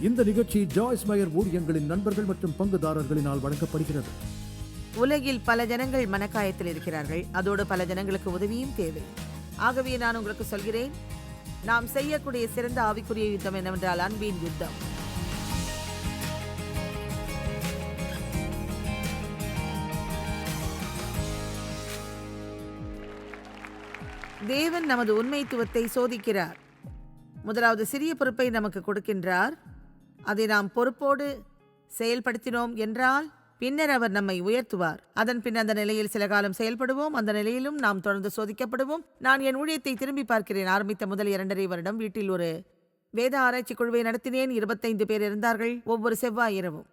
இந்த நிகழ்ச்சி ஜாய்ஸ் மயர் ஊழியங்களின் நண்பர்கள் மற்றும் பங்குதாரர்களினால் வழங்கப்படுகிறது. உலகில் பல ஜனங்கள் மனக்காயத்தில் இருக்கிறார்கள். அதோடு பல ஜனங்களுக்கு உதவியும் தேவை. ஆகவே நான் உங்களுக்கு சொல்கிறேன் நாம் செய்யக்கூடிய சிறந்த ஆவிக்குரிய யுத்தம் என்னவென்றால் அன்பின் யுத்தம். தேவன் நமது உண்மைத்துவத்தை சோதிக்கிறார். முதலாவது சிறிய பொறுப்பை நமக்கு கொடுக்கின்றார். அதை நாம் பொறுப்போடு செயல்படுத்தினோம் என்றால் பின்னர் அவர் நம்மை உயர்த்துவார். அதன் பின் அந்த நிலையில் சில காலம் செயல்படுவோம். அந்த நிலையிலும் நாம் தொடர்ந்து சோதிக்கப்படுவோம். நான் என் ஊழியத்தை திரும்பி பார்க்கிறேன். ஆரம்பித்த முதல் இரண்டரை வருடம் வீட்டில் ஒரு வேத ஆராய்ச்சி குழுவை நடத்தினேன். இருபத்தைந்து பேர் இருந்தார்கள் ஒவ்வொரு செவ்வாய் இரவும்.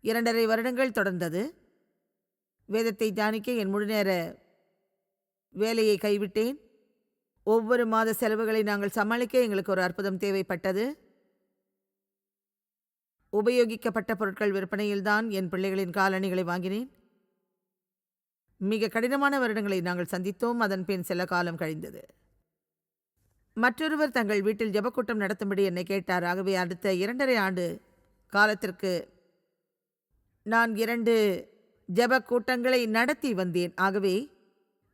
இரண்டரை வருடங்கள் தொடர்ந்தது. வேதத்தை தியானிக்க என் முழுநேர வேலையை கைவிட்டேன். ஒவ்வொரு மாத செலவுகளை நாங்கள் சமாளிக்க எங்களுக்கு ஒரு அற்புதம் தேவைப்பட்டது. உபயோகிக்கப்பட்ட பொருட்கள் விற்பனையில்தான் என் பிள்ளைகளின் காலணிகளை வாங்கினேன். மிக கடினமான வருடங்களை நாங்கள் சந்தித்தோம். அதன் பின் சில காலம் கழிந்தது. மற்றொருவர் தங்கள் வீட்டில் ஜெபக்கூட்டம் நடத்தும்படி என்னை கேட்டார். ஆகவே அடுத்த இரண்டரை ஆண்டு காலத்திற்கு நான் இரண்டு ஜெப கூட்டங்களை நடத்தி வந்தேன். ஆகவே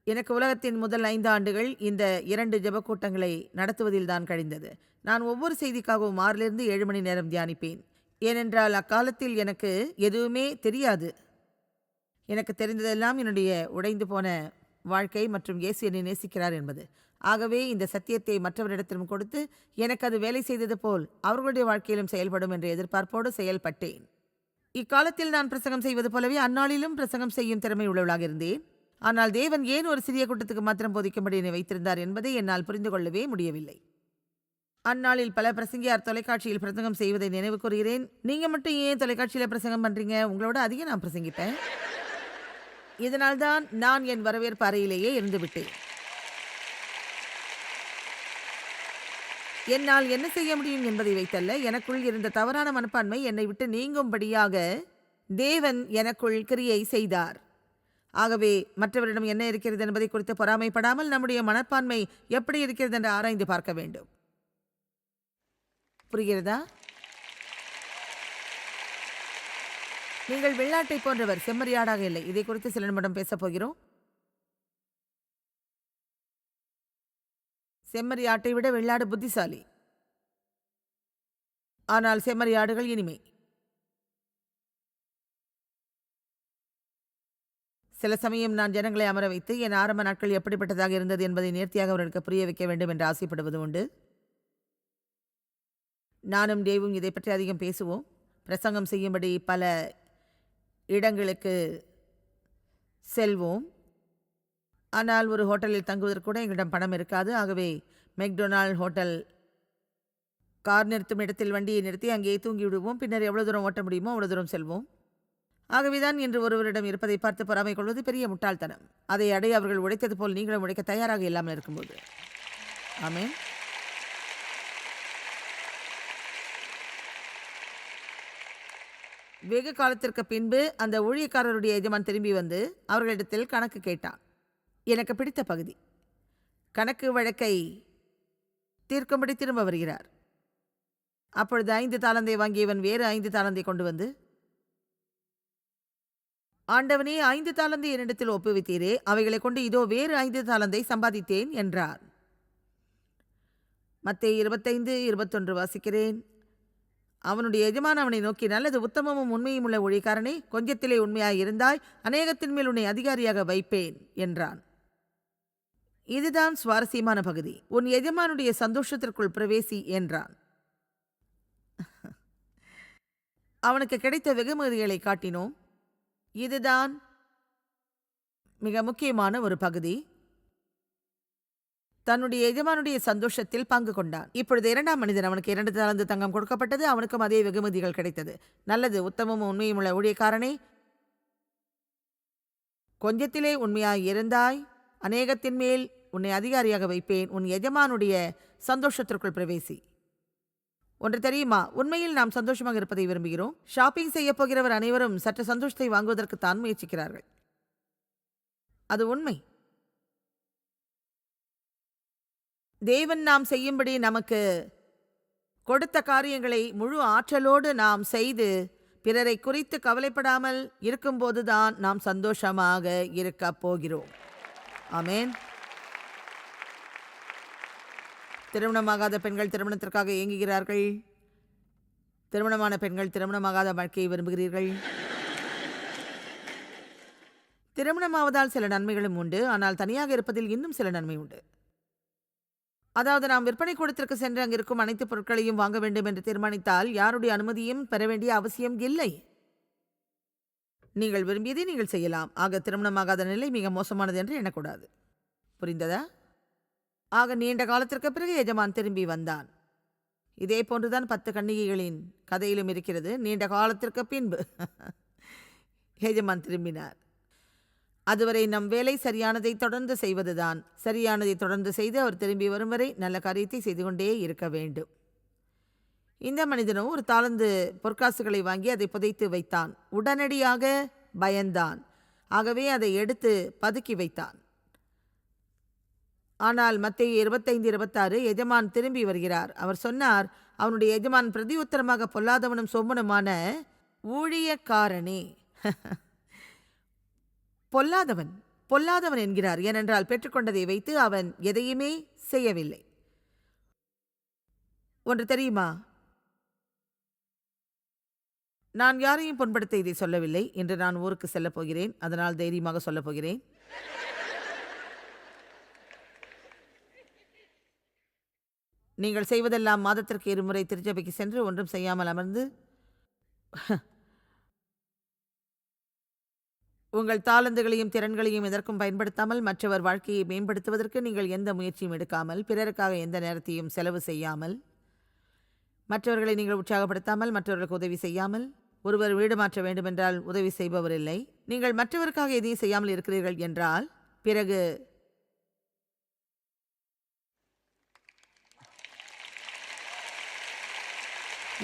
எனக்கு உலகத்தின் முதல் ஐந்து ஆண்டுகள் இந்த இரண்டு ஜெப கூட்டங்களை நடத்துவதில் தான் கழிந்தது. நான் ஒவ்வொரு செய்திக்காகவும் ஆறிலிருந்து ஏழு மணி நேரம் தியானிப்பேன். ஏனென்றால் அக்காலத்தில் எனக்கு எதுவுமே தெரியாது. எனக்கு தெரிந்ததெல்லாம் என்னுடைய உடைந்து போன வாழ்க்கை மற்றும் இயேசு என்னை நேசிக்கிறார் என்பது. ஆகவே இந்த சத்தியத்தை மற்றவரிடத்திலும் கொடுத்து எனக்கு அது வேலை செய்தது போல் அவர்களுடைய வாழ்க்கையிலும் செயல்படும் என்ற எதிர்பார்ப்போடு செயல்பட்டேன். இக்காலத்தில் நான் பிரசங்கம் செய்வது போலவே அந்நாளிலும் பிரசங்கம் செய்யும் திறமை உள்ளவளாக இருந்தேன். ஆனால் தேவன் ஏன் ஒரு சிறிய கூட்டத்துக்கு மாத்திரம் போதிக்கும்படி என்னை வைத்திருந்தார் என்பதை என்னால் புரிந்து கொள்ளவே முடியவில்லை. அந்நாளில் பல பிரசங்கியார் தொலைக்காட்சியில் பிரசங்கம் செய்வதை நினைவு கூறுகிறேன். நீங்கள் மட்டும் ஏன் தொலைக்காட்சியில் பிரசங்கம் பண்ணுறீங்க உங்களோட அதிகம் நான் பிரசங்கிப்பேன். இதனால்தான் நான் என் வரவேற்பு அறையிலேயே இருந்துவிட்டேன். என்னால் என்ன செய்ய முடியும் என்பதை வைத்தல்ல. எனக்குள் இருந்த தவறான மனப்பான்மை என்னை விட்டு நீங்கும்படியாக தேவன் எனக்குள் கிரியை செய்தார். ஆகவே மற்றவரிடம் என்ன இருக்கிறது என்பதை குறித்து பொறாமைப்படாமல் நம்முடைய மனப்பான்மை எப்படி இருக்கிறது என்று ஆராய்ந்து பார்க்க வேண்டும். புரிகிறதா? நீங்கள் வெள்ளாட்டை போன்றவர் செம்மறியாடாக இல்லை. இதை குறித்து சில நிமிடம் பேசப் போகிறோம். செம்மறி ஆட்டை விட வெள்ளாடு புத்திசாலி. ஆனால் செம்மறி ஆடுகள் இனிமை. சில சமயம் நான் ஜனங்களை அமர வைத்து என் ஆரம்ப நாட்கள் எப்படிப்பட்டதாக இருந்தது என்பதை நேர்த்தியாக அவர்களுக்கு புரிய வைக்க வேண்டும் என்று ஆசைப்படுவது உண்டு. நானும் தேவும் இதை பற்றி அதிகம் பேசுவோம். பிரசங்கம் செய்யும்படி பல இடங்களுக்கு செல்வோம். ஆனால் ஒரு ஹோட்டலில் தங்குவதற்கு கூட எங்களிடம் பணம் இருக்காது. ஆகவே மெக்டொனால்ட் ஹோட்டல் கார் நிறுத்தும் இடத்தில் வண்டியை நிறுத்தி அங்கேயே தூங்கி விடுவோம் பின்னர் எவ்வளோ தூரம் ஓட்ட முடியுமோ அவ்வளோ தூரம் செல்வோம். ஆகவேதான் இன்று ஒருவரிடம் இருப்பதை பார்த்து பொறாமை கொள்வது பெரிய முட்டாள்தனம். அதை அடைய அவர்கள் உடைத்தது போல் நீங்களும் உடைக்க தயாராக இல்லாமல் இருக்கும்போது. ஆமேன். வெகு காலத்திற்கு பின்பு அந்த ஊழியக்காரருடைய எஜமான் திரும்பி வந்து அவர்களிடத்தில் கணக்கு கேட்டான். எனக்கு பிடித்த பகுதி. கணக்கு வழக்கை தீர்க்கும்படி திரும்ப வருகிறார். அப்பொழுது ஐந்து தாளந்தை வாங்கியவன் வேறு ஐந்து தாளந்தை கொண்டு வந்து ஆண்டவனே ஐந்து தாளந்தை என்னிடத்தில் ஒப்புவித்தீரே அவைகளை கொண்டு இதோ வேறு ஐந்து தாளந்தை சம்பாதித்தேன் என்றார். மத்தேயு இருபத்தைந்து இருபத்தொன்று வாசிக்கிறேன். அவனுடைய எஜமான் அவனை நோக்கி நல்லது உத்தமமும் உண்மையும் உள்ள ஒழிகாரனே கொஞ்சத்திலே உண்மையாய் இருந்தாய் அநேகத்தின் மேல் உன்னை அதிகாரியாக வைப்பேன் என்றான். இதுதான் சுவாரஸ்யமான பகுதி. உன் எஜமானுடைய சந்தோஷத்திற்குள் பிரவேசி என்றான். அவனுக்கு கிடைத்த வெகுமதிகளை காட்டினோம். இதுதான் மிக முக்கியமான ஒரு பகுதி. தன்னுடைய எஜமானுடைய சந்தோஷத்தில் பங்கு கொண்டான். இப்பொழுது இரண்டாம் மனிதன் அவனுக்கு இரண்டு தளந்து தங்கம் கொடுக்கப்பட்டது. அவனுக்கும் அதே வெகுமதிகள் கிடைத்தது. நல்லது உத்தமமும் உண்மையும் உள்ள ஊழியக்காரனே. கொஞ்சத்திலே உண்மையாய் இருந்தாய். அநேகத்தின் மேல் உன்னை அதிகாரியாக வைப்பேன். உன் எஜமானுடைய சந்தோஷத்திற்குள் பிரவேசி. ஒன்று தெரியுமா? உண்மையில் நாம் சந்தோஷமாக இருப்பதை விரும்புகிறோம். ஷாப்பிங் செய்ய போகிறவர் அனைவரும் சற்று சந்தோஷத்தை வாங்குவதற்கு தான் முயற்சிக்கிறார்கள். அது உண்மை. தேவன் நாம் செய்யும்படி நமக்கு கொடுத்த காரியங்களை முழு ஆற்றலோடு நாம் செய்து பிறரை குறித்து கவலைப்படாமல் இருக்கும்போதுதான் நாம் சந்தோஷமாக இருக்கப் போகிறோம். ஆமேன். திருமணமாகாத பெண்கள் திருமணத்திற்காக இயங்குகிறார்கள். திருமணமான பெண்கள் திருமணமாகாத வாழ்க்கையை விரும்புகிறீர்கள். திருமணமாவதால் சில நன்மைகளும் உண்டு. ஆனால் தனியாக இருப்பதில் இன்னும் சில நன்மை உண்டு. அதாவது நாம் விற்பனை கூடத்திற்கு சென்று அங்கிருக்கும் அனைத்து பொருட்களையும் வாங்க வேண்டும் என்று தீர்மானித்தால் யாருடைய அனுமதியும் பெற வேண்டிய அவசியம் இல்லை. நீங்கள் விரும்பியதை நீங்கள் செய்யலாம். ஆக திருமணமாகாத நிலை மிக மோசமானது என்று எண்ணக்கூடாது. புரிந்ததா? ஆக நீண்ட காலத்திற்கு பிறகு எஜமான் திரும்பி வந்தான். இதே போன்றுதான் பத்து கன்னிகைகளின் கதையிலும் இருக்கிறது. நீண்ட காலத்திற்கு பின்பு எஜமான் திரும்பினார். அதுவரை நம் வேலை சரியானதை தொடர்ந்து செய்வதுதான். சரியானதை தொடர்ந்து செய்து அவர் திரும்பி வரும் வரை நல்ல காரியத்தை செய்து கொண்டே இருக்க வேண்டும். இந்த மனிதனும் ஒரு தாளந்து பொற்காசுகளை வாங்கி அதை புதைத்து வைத்தான். உடனடியாக பயந்தான். ஆகவே அதை எடுத்து பதுக்கி வைத்தான். ஆனால் மத்திய இருபத்தைந்து இருபத்தாறு எஜமான் திரும்பி வருகிறார். அவர் சொன்னார் அவனுடைய எஜமான் பிரதி உத்தரமாக பொல்லாதவனும் சொம்மனுமான ஊழியக்காரனே. பொல்லாதவன் பொல்லாதவன் என்கிறார். ஏனென்றால் பெற்றுக்கொண்டதை வைத்து அவன் எதையுமே செய்யவில்லை. ஒன்று தெரியுமா? நான் யாரையும் புண்படுத்த இதை சொல்லவில்லை. இன்று நான் ஊருக்கு செல்லப் போகிறேன். அதனால் தைரியமாக சொல்லப் போகிறேன். நீங்கள் செய்வதெல்லாம் மாதத்திற்கு இருமுறை திருச்சபைக்கு சென்று ஒன்றும் செய்யாமல் அமர்ந்து உங்கள் தாளந்துகளையும் திறன்களையும் எதற்கும் பயன்படுத்தாமல் மற்றவர் வாழ்க்கையை மேம்படுத்துவதற்கு நீங்கள் எந்த முயற்சியும் எடுக்காமல் பிறருக்காக எந்த நேரத்தையும் செலவு செய்யாமல் மற்றவர்களை நீங்கள் உற்சாகப்படுத்தாமல் மற்றவர்களுக்கு உதவி செய்யாமல் ஒருவர் வீடு மாற்ற வேண்டுமென்றால் உதவி செய்பவர் இல்லை. நீங்கள் மற்றவருக்காக எதையும் செய்யாமல் இருக்கிறீர்கள் என்றால் பிறகு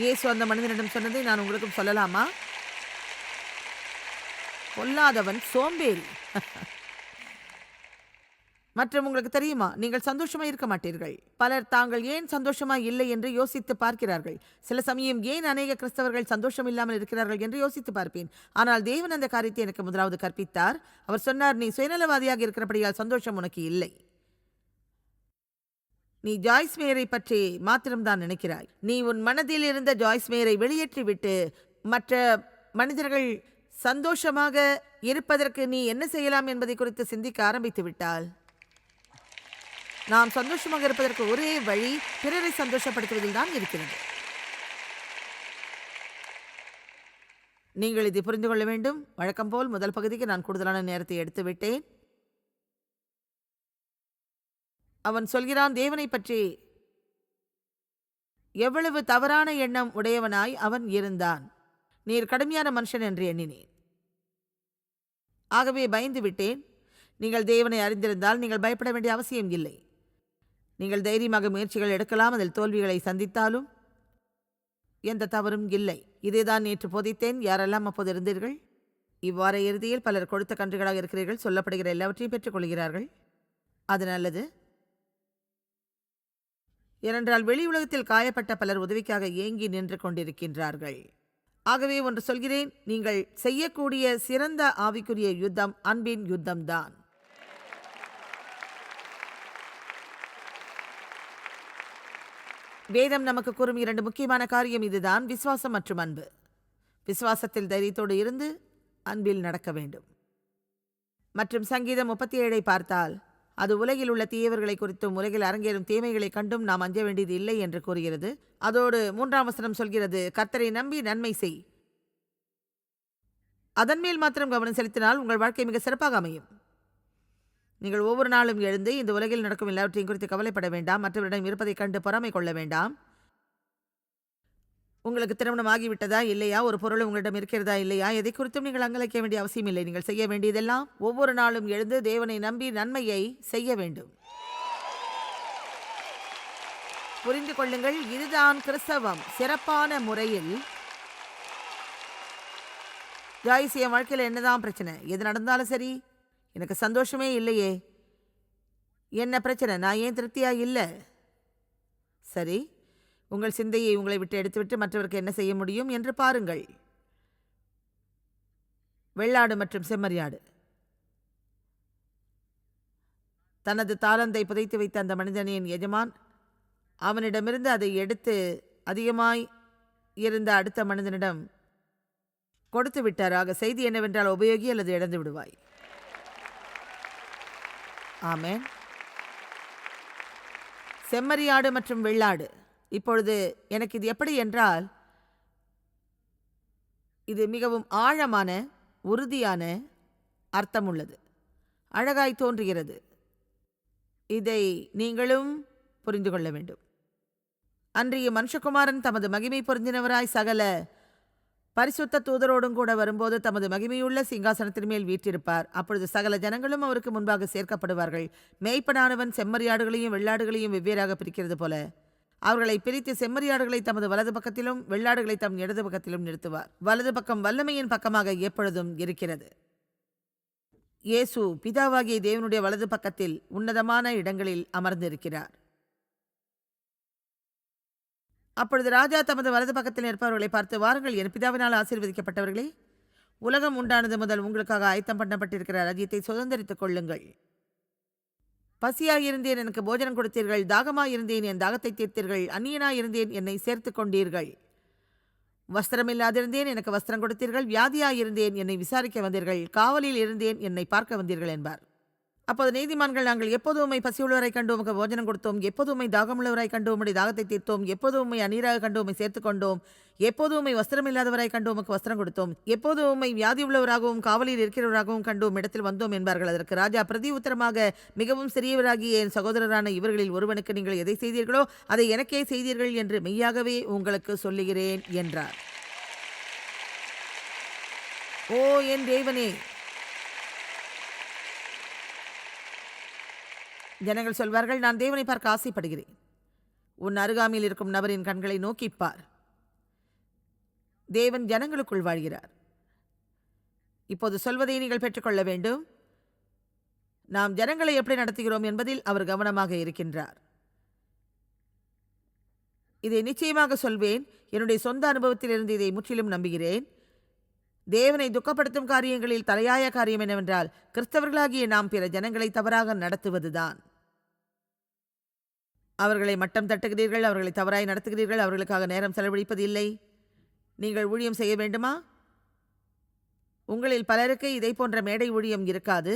இயேசு அந்த மனிதனிடம் சொன்னதை நான் உங்களுக்கும் சொல்லலாமா? பொல்லாதவன் சோம்பேறி. மற்றும் உங்களுக்கு தெரியுமா? நீங்கள் சந்தோஷமா இருக்க மாட்டீர்கள். பலர் தாங்கள் ஏன் சந்தோஷமா இல்லை என்று யோசித்து பார்க்கிறார்கள். சில சமயம் ஏன் அநேக கிறிஸ்தவர்கள் சந்தோஷம் இல்லாமல் இருக்கிறார்கள் என்று யோசித்து பார்ப்பேன். ஆனால் தேவன் அந்த காரியத்தை எனக்கு முதலாவது கற்பித்தார். அவர் சொன்னார் நீ சுயநலவாதியாக இருக்கிறபடியால் சந்தோஷம் உனக்கு இல்லை. நீ ஜாய்ஸ் மேயரை பற்றி மாத்திரம்தான் நினைக்கிறாய். நீ உன் மனதில் இருந்த ஜாய்ஸ் மேயரை வெளியேற்றிவிட்டு மற்ற மனிதர்கள் சந்தோஷமாக இருப்பதற்கு நீ என்ன செய்யலாம் என்பதை குறித்து சிந்திக்க ஆரம்பித்து விட்டால் நாம் சந்தோஷமாக இருப்பதற்கு ஒரே வழி பிறரை சந்தோஷப்படுத்துவதில் தான் இருக்கிறது. நீங்கள் இதை புரிந்து கொள்ள வேண்டும். வழக்கம் போல் முதல் பகுதிக்கு நான் கூடுதலான நேரத்தை எடுத்துவிட்டேன் அவன் சொல்கிறான் தேவனை பற்றி எவ்வளவு தவறான எண்ணம் உடையவனாய் அவன் இருந்தான். நீர் கடுமையான மனுஷன் என்று எண்ணினேன். ஆகவே பயந்து விட்டேன். நீங்கள் தேவனை அறிந்திருந்தால் நீங்கள் பயப்பட வேண்டிய அவசியம் இல்லை. நீங்கள் தைரியமாக முயற்சிகள் எடுக்கலாம் அதில் தோல்விகளை சந்தித்தாலும். எந்த தவறும் இல்லை. இதைதான் நேற்று போதித்தேன். யாரெல்லாம் அப்போது இருந்தீர்கள்? இவ்வாற இறுதியில் பலர் கொடுத்த கன்றுகளாக இருக்கிறீர்கள். சொல்லப்படுகிற எல்லாவற்றையும் பெற்றுக்கொள்கிறார்கள் அது நல்லது. ஏனென்றால் வெளி உலகத்தில் காயப்பட்ட பலர் உதவிக்காக ஏங்கி நின்று கொண்டிருக்கின்றார்கள். ஆகவே ஒன்று சொல்கிறேன் நீங்கள் செய்யக்கூடிய சிறந்த ஆவிக்குரிய யுத்தம் அன்பின் யுத்தம்தான். வேதம் நமக்கு கூறும் இரண்டு முக்கியமான காரியம் இதுதான் விசுவாசம் மற்றும் அன்பு. விசுவாசத்தில் தைரியத்தோடு இருந்து அன்பில் நடக்க வேண்டும். மற்றும் சங்கீதம் முப்பத்தி ஏழை பார்த்தால் அது உலகில் உள்ள தீயவர்களை குறித்தும் உலகில் அரங்கேறும் தீமைகளை கண்டும் நாம் அஞ்ச வேண்டியது இல்லை என்று கூறுகிறது. அதோடு மூன்றாம் வசனம் சொல்கிறது கர்த்தரை நம்பி நன்மை செய். அதன் மேல் மாத்திரம் கவனம் செலுத்தினால் உங்கள் வாழ்க்கை மிக சிறப்பாக அமையும். நீங்கள் ஒவ்வொரு நாளும் எழுந்து இந்த உலகில் நடக்கும் எல்லாவற்றையும் குறித்து கவலைப்பட வேண்டாம். மற்றவரிடம் இருப்பதைக் கண்டு பொறாமை கொள்ள வேண்டாம். உங்களுக்கு திருமணம் ஆகிவிட்டதா இல்லையா? ஒரு பொருள் உங்களிடம் இருக்கிறதா இல்லையா? எதை குறித்தும் நீங்கள் அங்கலைக்க வேண்டிய அவசியம் இல்லை. நீங்கள் செய்ய வேண்டியதெல்லாம் ஒவ்வொரு நாளும் எழுந்து தேவனை நம்பி நன்மையை செய்ய வேண்டும். புரிந்து கொள்ளுங்கள் இதுதான் கிறிஸ்தவம். சிறப்பான முறையில் ஜாய்ஸ் என் வாழ்க்கையில் என்னதான் பிரச்சனை? எது நடந்தாலும் சரி எனக்கு சந்தோஷமே இல்லையே. என்ன பிரச்சனை? நான் ஏன் திருப்தியாக இல்லை? சரி. உங்கள் சிந்தையை உங்களை விட்டு எடுத்துவிட்டு மற்றவருக்கு என்ன செய்ய முடியும் என்று பாருங்கள். வெள்ளாடு மற்றும் செம்மறியாடு. தனது தாளந்தை புதைத்து வைத்த அந்த மனிதனின் எஜமான் அவனிடமிருந்து அதை எடுத்து அதிகமாய் இருந்த அடுத்த மனிதனிடம் கொடுத்து விட்டாராக செய்தி என்னவென்றால் உபயோகி அல்லது இழந்து விடுவாய். ஆமேன். செம்மறியாடு மற்றும் வெள்ளாடு. இப்பொழுது எனக்கு இது எப்படி என்றால் இது மிகவும் ஆழமான உறுதியான அர்த்தம் உள்ளது அழகாய் தோன்றுகிறது. இதை நீங்களும் புரிந்து கொள்ள வேண்டும். அன்றைய மனுஷகுமாரன் தமது மகிமை பொருந்தினவராய் சகல பரிசுத்த தூதரோடும் கூட வரும்போது தமது மகிமையுள்ள சிங்காசனத்தின் மேல் வீற்றிருப்பார். அப்பொழுது சகல ஜனங்களும் அவருக்கு முன்பாக சேர்க்கப்படுவார்கள். மேய்ப்பனானவன் செம்மறியாடுகளையும் வெள்ளாடுகளையும் வெவ்வேறாக பிரிக்கிறது போல அவர்களை பிரித்து செம்மறியாடுகளை தமது வலது பக்கத்திலும் வெள்ளாடுகளை தம் இடது பக்கத்திலும் நிறுத்துவார். வலது பக்கம் வல்லமையின் பக்கமாக எப்பொழுதும் இருக்கிறது. இயேசு பிதாவாகிய தேவனுடைய வலது பக்கத்தில் உன்னதமான இடங்களில் அமர்ந்திருக்கிறார். அப்பொழுது ராஜா தமது வலது பக்கத்தில் நிற்பவர்களை பார்த்து வாருங்கள் என் பிதாவினால் ஆசீர்வதிக்கப்பட்டவர்களே உலகம் உண்டானது முதல் உங்களுக்காக ஆயத்தம் பண்ணப்பட்டிருக்கிற ராஜ்யத்தை சுதந்திரித்துக் கொள்ளுங்கள். பசியாயிருந்தேன் எனக்கு போஜனம் கொடுத்தீர்கள் தாகமாயிருந்தேன் என் தாகத்தை தீர்த்தீர்கள் அந்நியனாயிருந்தேன் என்னை சேர்த்துக் கொண்டீர்கள் வஸ்திரமில்லாதிருந்தேன் எனக்கு வஸ்திரம் கொடுத்தீர்கள் வியாதியாயிருந்தேன் என்னை விசாரிக்க வந்தீர்கள் காவலில் இருந்தேன் என்னை பார்க்க வந்தீர்கள் என்பார். அப்போது நீதிமான்கள் நாங்கள் எப்போது உம்மை பசியுள்ளவரை கண்டு உமக்கு போஜனம் கொடுத்தோம். எப்போது உம்மை தாகமுள்ளவரை கண்டு உம்முடைய தாகத்தை தீர்த்தோம். எப்போது உண்மை அநீராக கண்டு உண்மை சேர்த்து கொண்டோம். எப்போது உண்மை வஸ்திரம் இல்லாதவரை கண்டு உமக்கு வஸ்திரம் கொடுத்தோம். எப்போது உம்மை வியாதி உள்ளவராகவும் காவலில் இருக்கிறவராகவும் கண்டு உம்மிடத்தில் வந்தோம் என்பார்கள். அதற்கு ராஜா பிரதி உத்தரமாக மிகவும் சிறியவராகிய என் சகோதரரான இவர்களில் ஒருவனுக்கு நீங்கள் எதை செய்தீர்களோ அதை எனக்கே செய்தீர்கள் என்று மெய்யாகவே உங்களுக்கு சொல்லுகிறேன் என்றார். ஓ என் தேவனே! ஜனங்கள் சொல்வார்கள் நான் தேவனை பார்க்க ஆசைப்படுகிறேன். உன் அருகாமையில் இருக்கும் நபரின் கண்களை நோக்கிப் பார். தேவன் ஜனங்களுக்குள் வாழ்கிறார். இப்போது சொல்வதை நீங்கள் பெற்றுக்கொள்ள வேண்டும். நாம் ஜனங்களை எப்படி நடத்துகிறோம் என்பதில் அவர் கவனமாக இருக்கின்றார். இதை நிச்சயமாக சொல்வேன். என்னுடைய சொந்த அனுபவத்திலிருந்து இதை முற்றிலும் நம்புகிறேன். தேவனை துக்கப்படுத்தும் காரியங்களில் தலையாய காரியம் என்னவென்றால் கிறிஸ்தவர்களாகிய நாம் பிற ஜனங்களை தவறாக நடத்துவதுதான். அவர்களை மட்டம் தட்டுகிறீர்கள் அவர்களை தவறாய் நடத்துகிறீர்கள் அவர்களுக்காக நேரம் செலவழிப்பது இல்லை நீங்கள் ஊழியம் செய்ய வேண்டுமா? உங்களில் பலருக்கு இதை போன்ற மேடை ஊழியம் இருக்காது.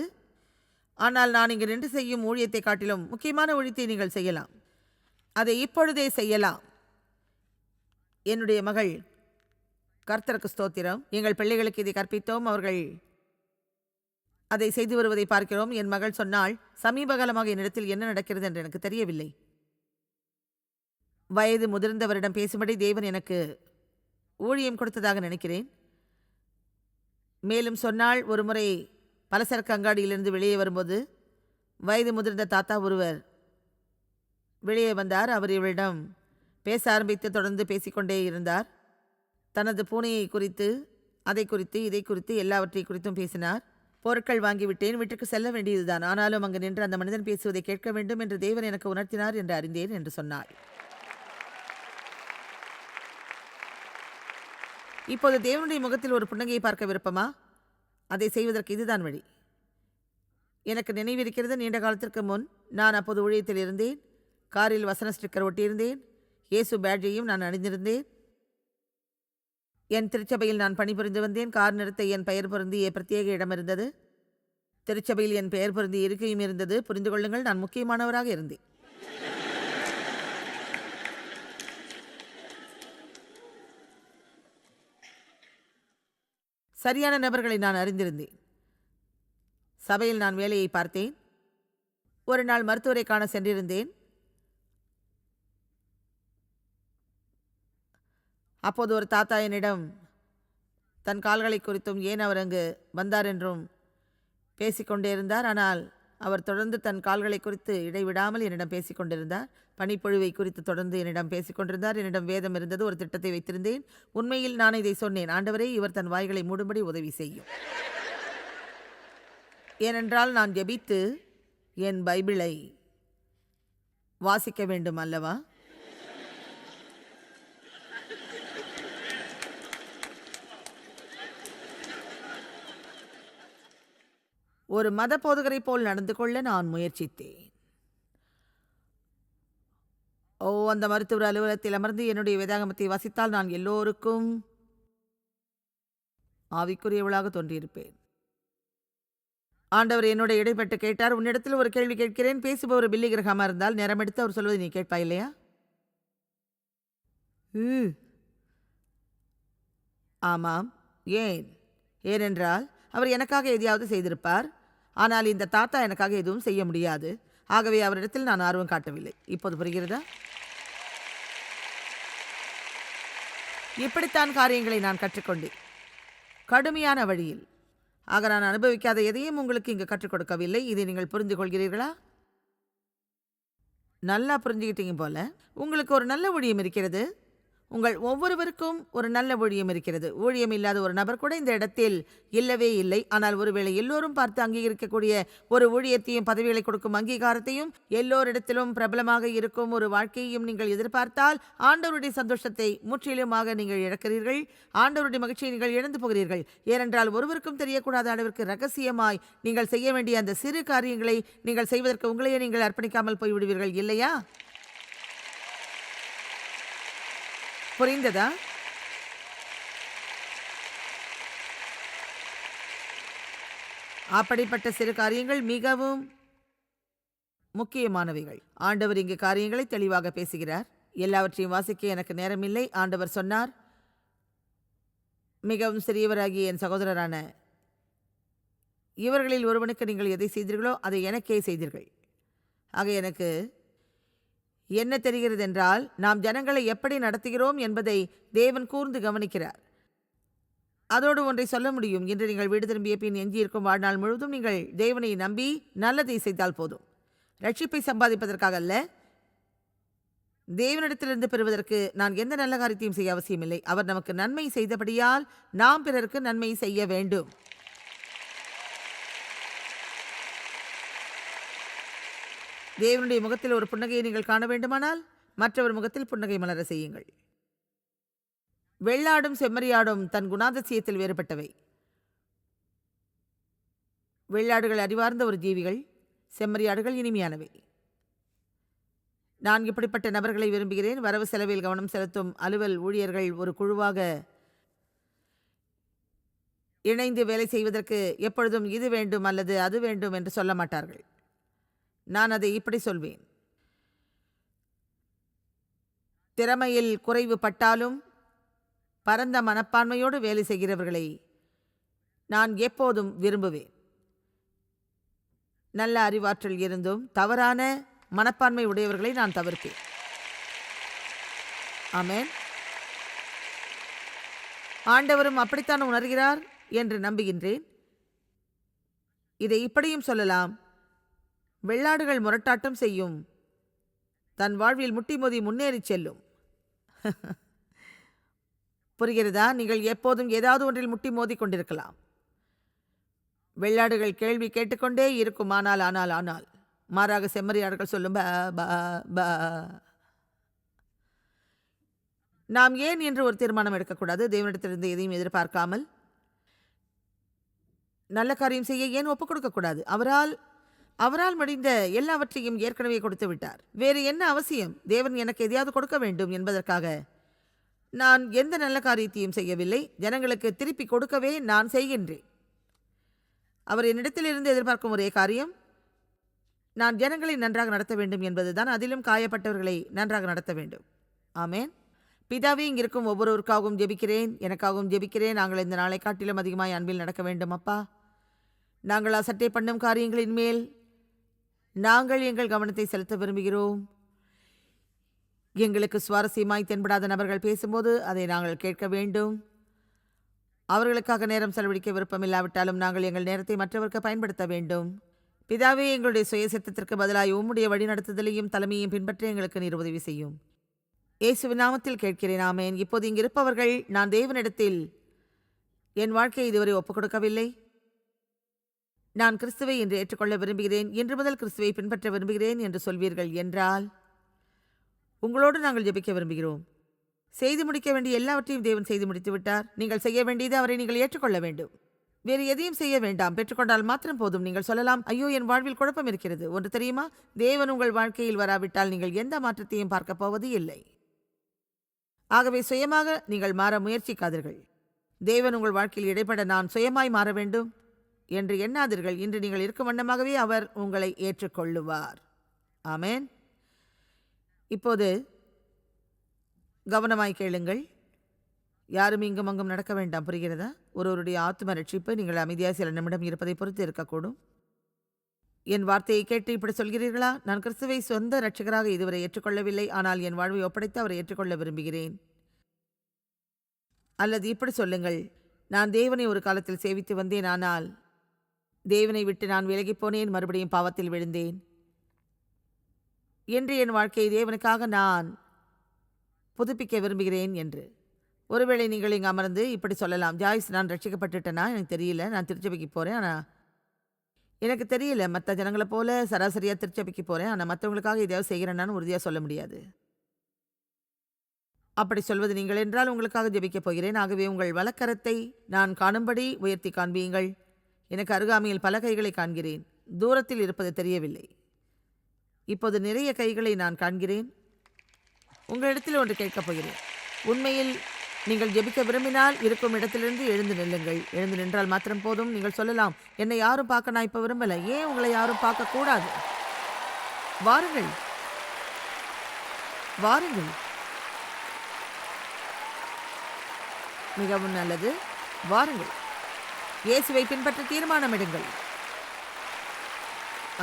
ஆனால் நான் இங்கு நின்று செய்யும் ஊழியத்தை காட்டிலும் முக்கியமான ஊழியத்தை நீங்கள் செய்யலாம். அதை இப்பொழுதே செய்யலாம். என்னுடைய மகள் கர்த்தருக்கு ஸ்தோத்திரம். எங்கள் பிள்ளைகளுக்கு இதை கற்பித்தோம். அவர்கள் அதை செய்து வருவதை பார்க்கிறோம். என் மகள் சொன்னால் சமீப காலமாக என்னிடத்தில் என்ன நடக்கிறது என்று எனக்கு தெரியவில்லை. வயது முதிர்ந்தவரிடம் பேசும்படி தேவன் எனக்கு ஊழியம் கொடுத்ததாக நினைக்கிறேன். மேலும் சொன்னால் ஒருமுறை பலசரக்கு அங்காடியிலிருந்து வெளியே வரும்போது வயது முதிர்ந்த தாத்தா ஒருவர் வெளியே வந்தார். அவர் இவரிடம் பேச ஆரம்பித்து தொடர்ந்து பேசிக்கொண்டே இருந்தார். தனது பூனையை குறித்து அதை குறித்து இதை குறித்து எல்லாவற்றை குறித்தும் பேசினார். பொருட்கள் வாங்கிவிட்டேன் வீட்டுக்கு செல்ல வேண்டியதுதான். ஆனாலும் அங்கு நின்று அந்த மனிதன் பேசுவதை கேட்க வேண்டும் என்று தேவன் எனக்கு உணர்த்தினார் என்று அறிந்தேன் என்று சொன்னார். இப்போது தேவனுடைய முகத்தில் ஒரு புன்னகையை பார்க்க விருப்பமா? அதை செய்வதற்கு இதுதான் வழி. எனக்கு நினைவிருக்கிறது நீண்ட காலத்திற்கு முன் நான் அப்போது ஊழியத்தில் இருந்தேன். காரில் வசன ஸ்டிக்கர் ஒட்டியிருந்தேன். இயேசு பேட்ஜையும் நான் அணிந்திருந்தேன். என் திருச்சபையில் நான் பணிபுரிந்து வந்தேன். கார் நிறுத்த என் பெயர் பொருந்திய பிரத்யேக இடம் இருந்தது. திருச்சபையில் என் பெயர் பொருந்தி இருக்கையும் இருந்தது. புரிந்து கொள்ளுங்கள் நான் முக்கியமானவராக இருந்தேன். சரியான நபர்களை நான் அறிந்திருந்தேன். சபையில் நான் வேலையை பார்த்தேன். ஒரு நாள் மருத்துவரை காண சென்றிருந்தேன். அப்போது ஒரு தாத்தா என்னிடம் தன் கால்களை குறித்தும் ஏன் அவர் அங்கு வந்தார் என்றும் பேசிக்கொண்டே இருந்தார். ஆனால் அவர் தொடர்ந்து தன் கால்களை குறித்து இடைவிடாமல் என்னிடம் பேசிக்கொண்டிருந்தார். பனிப்பொழிவை குறித்து தொடர்ந்து என்னிடம் பேசிக்கொண்டிருந்தார். என்னிடம் வேதம் இருந்தது. ஒரு திட்டத்தை வைத்திருந்தேன். உண்மையில் நான் இதை சொன்னேன். ஆண்டவரே இவர் தன் வாய்களை மூடும்படி உதவி செய்யும். ஏனென்றால் நான் ஜெபித்து என் பைபிளை வாசிக்க வேண்டும் அல்லவா? ஒரு மத போதகரைப் போல் நடந்து கொள்ள நான் முயற்சித்தேன். ஓ அந்த மருத்துவர் அலுவலகத்தில் அமர்ந்து என்னுடைய வேதாகமத்தை வாசித்தால் நான் எல்லோருக்கும் ஆவிக்குரியவளாக தோன்றியிருப்பேன். ஆண்டவர் என்னோட இடைப்பட்டு கேட்டார். உன்னிடத்தில் ஒரு கேள்வி கேட்கிறேன். பேசுபவர் பில்லி கிரகமாக இருந்தால் நேரம் எடுத்து அவர் சொல்வதை நீ கேட்பா இல்லையா? ஆமாம். ஏன்? ஏனென்றால் அவர் எனக்காக எதையாவது செய்திருப்பார். ஆனால் இந்த தாத்தா எனக்காக எதுவும் செய்ய முடியாது. ஆகவே அவரிடத்தில் நான் ஆர்வம் காட்டவில்லை. இப்போது புரிகிறதா? இப்படித்தான் காரியங்களை நான் கற்றுக்கொண்டேன். கடுமையான வழியில். ஆக நான் அனுபவிக்காத எதையும் உங்களுக்கு இங்கு கற்றுக் கொடுக்கவில்லை. இதை நீங்கள் புரிந்து கொள்கிறீர்களா? நல்லா புரிஞ்சுக்கிட்டீங்க போல. உங்களுக்கு ஒரு நல்ல ஊழியம் இருக்கிறது. உங்கள் ஒவ்வொருவருக்கும் ஒரு நல்ல ஊழியம் இருக்கிறது. ஊழியம் இல்லாத ஒரு நபர் கூட இந்த இடத்தில் இல்லவே இல்லை. ஆனால் ஒருவேளை எல்லோரும் பார்த்து அங்கீகரிக்கக்கூடிய ஒரு ஊழியத்தையும் பதவிகளை கொடுக்கும் அங்கீகாரத்தையும் எல்லோரிடத்திலும் பிரபலமாக இருக்கும் ஒரு வாழ்க்கையையும் நீங்கள் எதிர்பார்த்தால் ஆண்டவருடைய சந்தோஷத்தை முற்றிலுமாக நீங்கள் இழக்கிறீர்கள். ஆண்டவருடைய மகிழ்ச்சியை நீங்கள் இழந்து போகிறீர்கள். ஏனென்றால் ஒருவருக்கும் தெரியக்கூடாத அளவிற்கு ரகசியமாய் நீங்கள் செய்ய வேண்டிய அந்த சிறு காரியங்களை நீங்கள் செய்வதற்கு உங்களையே நீங்கள் அர்ப்பணிக்காமல் போய்விடுவீர்கள் இல்லையா? புரிந்ததா? அப்படிப்பட்ட சிறு காரியங்கள் மிகவும் முக்கியமானவைகள். ஆண்டவர் இங்கு காரியங்களை தெளிவாக பேசுகிறார். எல்லாவற்றையும் வாசிக்க எனக்கு நேரமில்லை. ஆண்டவர் சொன்னார் மிகவும் சிறியவராகிய என் சகோதரரான இவர்களில் ஒருவனுக்கு நீங்கள் எதை செய்தீர்களோ அதை எனக்கே செய்தீர்கள். ஆக எனக்கு என்ன தெரிகிறது என்றால் நாம் ஜனங்களை எப்படி நடத்துகிறோம் என்பதை தேவன் கூர்ந்து கவனிக்கிறார். அதோடு ஒன்றை சொல்ல முடியும். இன்று நீங்கள் வீடு திரும்பிய பின் எஞ்சியிருக்கும் வாழ்நாள் முழுவதும் நீங்கள் தேவனை நம்பி நல்லதை செய்தால் போதும். ரட்சிப்பை சம்பாதிப்பதற்காக அல்ல தேவனிடத்திலிருந்து பெறுவதற்கு நான் எந்த நல்ல காரியத்தையும் செய்ய அவசியமில்லை. அவர் நமக்கு நன்மை செய்தபடியால் நாம் பிறருக்கு நன்மை செய்ய வேண்டும். தேவனுடைய முகத்தில் ஒரு புன்னகையை நீங்கள் காண வேண்டுமானால் மற்றவர் முகத்தில் புன்னகை மலர செய்யுங்கள். வெள்ளாடும் செம்மறியாடும் தன் குணாதிசயத்தில் வேறுபட்டவை. வெள்ளாடுகள் அறிவார்ந்த ஒரு ஜீவிகள் செம்மறியாடுகள் இனிமையானவை. நான் இப்படிப்பட்ட நபர்களை விரும்புகிறேன். வரவு செலவில் கவனம் செலுத்தும் அலுவல் ஊழியர்கள் ஒரு குழுவாக இணைந்து வேலை செய்வதற்கு எப்பொழுதும் இது வேண்டும் அல்லது அது வேண்டும் என்று சொல்ல மாட்டார்கள். நான் அதை இப்படி சொல்வேன். திறமையில் குறைவு பட்டாலும் பரந்த மனப்பான்மையோடு வேலை செய்கிறவர்களை நான் எப்போதும் விரும்புவேன். நல்ல அறிவாற்றல் இருந்தும் தவறான மனப்பான்மை உடையவர்களை நான் தவிர்ப்பேன். ஆமேன். ஆண்டவரும் அப்படித்தான் உணர்கிறார் என்று நம்புகின்றேன். இதை இப்படியும் சொல்லலாம். வெள்ளாடுகள் முரட்டாட்டம் செய்யும். தன் வாழ்வில் முட்டி மோதி முன்னேறிச் செல்லும். புரிகிறதா? நீங்கள் எப்போதும் ஏதாவது ஒன்றில் முட்டி மோதி கொண்டிருக்கலாம். வெள்ளாடுகள் கேள்வி கேட்டுக்கொண்டே இருக்கும். ஆனால் ஆனால் ஆனால். மாறாக செம்மறியாடுகள் சொல்லும் ப ப ப. நாம் ஏன் என்று ஒரு தீர்மானம் எடுக்கக்கூடாது? தேவனிடத்திலிருந்து எதையும் எதிர்பார்க்காமல். நல்ல காரியம் செய்ய ஏன் ஒப்புக் கொடுக்கக்கூடாது? அவரால் அவரால் முடிந்த எல்லாவற்றையும் ஏற்கனவே கொடுத்து விட்டார். வேறு என்ன அவசியம்? தேவன் எனக்கு எதையாவது கொடுக்க வேண்டும் என்பதற்காக. நான் எந்த நல்ல காரியத்தையும் செய்யவில்லை. ஜனங்களுக்கு திருப்பி கொடுக்கவே நான் செய்கின்றேன். அவர் என்னிடத்திலிருந்து எதிர்பார்க்கும் ஒரே காரியம் நான் ஜனங்களை நன்றாக நடத்த வேண்டும் என்பதுதான். அதிலும் காயப்பட்டவர்களை நன்றாக நடத்த வேண்டும். ஆமேன். பிதாவே இங்கிருக்கும் ஒவ்வொருவருக்காகவும் ஜெபிக்கிறேன். எனக்காகவும் ஜெபிக்கிறேன். நாங்கள் இந்த நாளை காட்டிலும் அதிகமாய் அன்பில் நடக்க வேண்டும் அப்பா. நாங்கள் அசட்டை பண்ணும் காரியங்களின் மேல் நாங்கள் எங்கள் கவனத்தை செலுத்த விரும்புகிறோம். எங்களுக்கு சுவாரஸ்யமாய் தென்படாத நபர்கள் பேசும்போது அதை நாங்கள் கேட்க வேண்டும். அவர்களுக்காக நேரம் செலவழிக்க விருப்பமில்லாவிட்டாலும் நாங்கள் எங்கள் நேரத்தை மற்றவருக்கு பயன்படுத்த வேண்டும். பிதாவே எங்களுடைய சுய சித்தத்திற்கு உம்முடைய வழிநடத்துதலையும் தலைமையும் பின்பற்ற எங்களுக்கு நீர் உதவி செய்யும். இயேசுவின் நாமத்தில் கேட்கிறேன் ஆமேன். இப்போது இங்கிருப்பவர்கள் நான் தேவனிடத்தில் என் வாழ்க்கையை இதுவரை ஒப்புக் கொடுக்கவில்லை நான் கிறிஸ்துவை என்று ஏற்றுக்கொள்ள விரும்புகிறேன். இன்று முதல் கிறிஸ்துவை பின்பற்ற விரும்புகிறேன் என்று சொல்வீர்கள் என்றால் உங்களோடு நாங்கள் ஜெபிக்க விரும்புகிறோம். செய்து முடிக்க வேண்டிய எல்லாவற்றையும் தேவன் செய்து முடித்து விட்டார். நீங்கள் செய்ய வேண்டியது அவரை நீங்கள் ஏற்றுக்கொள்ள வேண்டும். வேறு எதையும் செய்ய வேண்டாம். பெற்றுக்கொண்டால் மாத்திரம் போதும். நீங்கள் சொல்லலாம் ஐயோ என் வாழ்வில் குழப்பம் இருக்கிறது. ஒன்று தெரியுமா? தேவன் உங்கள் வாழ்க்கையில் வராவிட்டால் நீங்கள் எந்த மாற்றத்தையும் பார்க்கப் போவது இல்லை. ஆகவே சுயமாக நீங்கள் மாற முயற்சிக்காதீர்கள். தேவன் உங்கள் வாழ்க்கையில் இடைப்பட நான் சுயமாய் மாற வேண்டும். என்று எண்ணாதீர்கள். இன்று நீங்கள் இருக்கும் வண்ணமாகவே அவர் உங்களை ஏற்றுக்கொள்ளுவார். ஆமேன். இப்போது கவனமாய் கேளுங்கள். யாரும் இங்கும் அங்கும் நடக்க வேண்டாம். புரிகிறதா? ஒருவருடைய ஆத்ம ரட்சிப்பு நீங்கள் அமைதியாக சில நிமிடம் இருப்பதை பொறுத்து இருக்கக்கூடும். என் வார்த்தையை கேட்டு இப்படி சொல்கிறீர்களா? நான் கிறிஸ்துவை சொந்த ரட்சகராக இதுவரை ஏற்றுக்கொள்ளவில்லை. ஆனால் என் வாழ்வை ஒப்படைத்து அவரை ஏற்றுக்கொள்ள விரும்புகிறேன். அல்லது இப்படி சொல்லுங்கள். நான் தேவனை ஒரு காலத்தில் சேவித்து வந்தேன். ஆனால் தேவனை விட்டு நான் விலகிப் போனேன் மறுபடியும் பாவத்தில் விழுந்தேன். என்று என் வாழ்க்கையை தேவனுக்காக நான் புதுப்பிக்க விரும்புகிறேன் என்று. ஒருவேளை நீங்கள் இங்கே அமர்ந்து இப்படி சொல்லலாம் ஜாய்ஸ் நான் ரட்சிக்கப்பட்டுட்டேனா? எனக்கு தெரியல நான் திருச்சபைக்கு போகிறேன் ஆனால் எனக்கு தெரியல மற்ற ஜனங்களை போல சராசரியாக திருச்சபைக்கு போகிறேன் ஆனால் மற்றவங்களுக்காக எதையாவது செய்கிறேன்னான்னு உறுதியாக சொல்ல முடியாது. அப்படி சொல்வது நீங்கள் என்றால் உங்களுக்காக ஜெபிக்கப் போகிறேன். ஆகவே உங்கள் வழக்கரத்தை நான் காணும்படி உயர்த்தி காண்பியுங்கள் எனக்கு அருகாமையில் பல கைகளை காண்கிறேன். தூரத்தில் இருப்பது தெரியவில்லை. இப்போது நிறைய கைகளை நான் காண்கிறேன். உங்களிடத்தில் ஒன்று கேட்கப் போகிறேன். உண்மையில் நீங்கள் ஜெபிக்க விரும்பினால் இருக்கும் இடத்திலிருந்து எழுந்து நில்லுங்கள். எழுந்து நின்றால் மாத்திரம் போதும். நீங்கள் சொல்லலாம் என்னை யாரும் பார்க்க நான் இப்போ விரும்பலை. ஏன் உங்களை யாரும் பார்க்கக்கூடாது வாருங்கள். வாருங்கள். மிகவும் நல்லது. வாருங்கள். இயேசுவை பின்பற்ற தீர்மானமிடுங்கள்.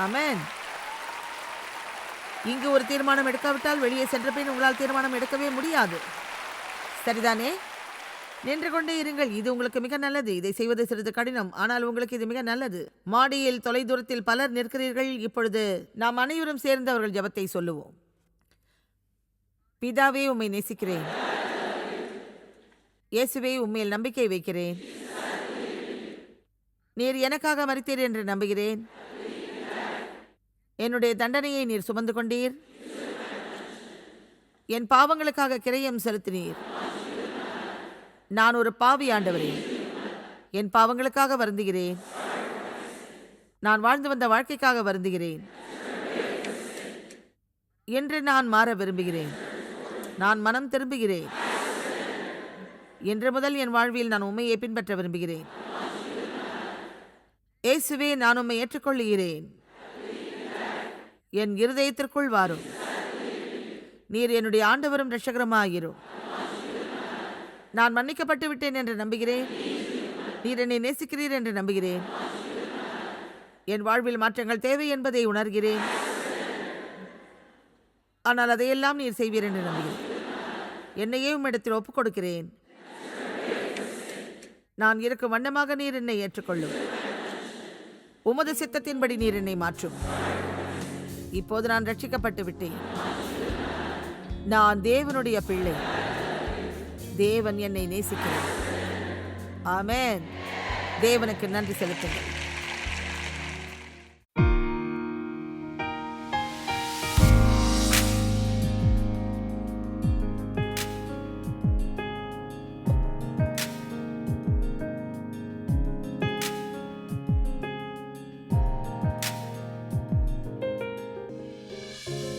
ஆமேன். இங்கு ஒரு தீர்மானம் எடுக்காவிட்டால் வெளியே சென்ற பின் உங்களால் தீர்மானம் எடுக்கவே முடியாது. சரிதானே? நின்று கொண்டே இருங்கள். இது உங்களுக்கு மிக நல்லது. இதை செய்வது சிறிது கடினம். ஆனால் உங்களுக்கு இது மிக நல்லது. மாடியில் தொலைதூரத்தில் பலர் நிற்கிறீர்கள். இப்பொழுது நாம் அனைவரும் சேர்ந்து அவர்கள் ஜெபத்தை சொல்லுவோம். பிதாவே உம்மை நேசிக்கிறேன். இயேசுவே உண்மையில் நம்பிக்கை வைக்கிறேன். நீர் எனக்காக மறித்தீர் என்று நம்புகிறேன். என்னுடைய தண்டனையை நீர் சுமந்து கொண்டீர். என் பாவங்களுக்காக கிரயம் செலுத்தினீர். நான் ஒரு பாவி ஆண்டவரே. என் பாவங்களுக்காக வருந்துகிறேன். நான் வாழ்ந்து வந்த வாழ்க்கைக்காக வருந்துகிறேன். என்று நான் மாற விரும்புகிறேன். நான் மனம் திரும்புகிறேன். இன்று முதல் என் வாழ்வில் நான் உண்மையை பின்பற்ற விரும்புகிறேன். இயேசுவே நான் உம்மை ஏற்றுக்கொள்கிறேன் என் இருதயத்திற்குள் வாரும். நீர் என்னுடைய ஆண்டவரும் இரட்சகருமாயிரும் நான் மன்னிக்கப்பட்டு விட்டேன் என்று நம்புகிறேன். நீர் என்னை நேசிக்கிறீர் என்று நம்புகிறேன். என் வாழ்வில் மாற்றங்கள் தேவை என்பதை உணர்கிறேன். ஆனால் அதையெல்லாம் நீர் செய்வீர் என்று நம்புகிறேன். என்னையே உம்மிடத்தில் ஒப்புக் கொடுக்கிறேன் நான் இருக்கும் வண்ணமாக நீர் என்னை ஏற்றுக்கொள்ளும். உமது சித்தத்தின்படி நீர் என்னை மாற்றும். இப்போது நான் ரட்சிக்கப்பட்டு விட்டேன். நான் தேவனுடைய பிள்ளை. தேவன் என்னை நேசிக்கிறார். ஆமேன். தேவனுக்கு நன்றி செலுத்துங்கள்.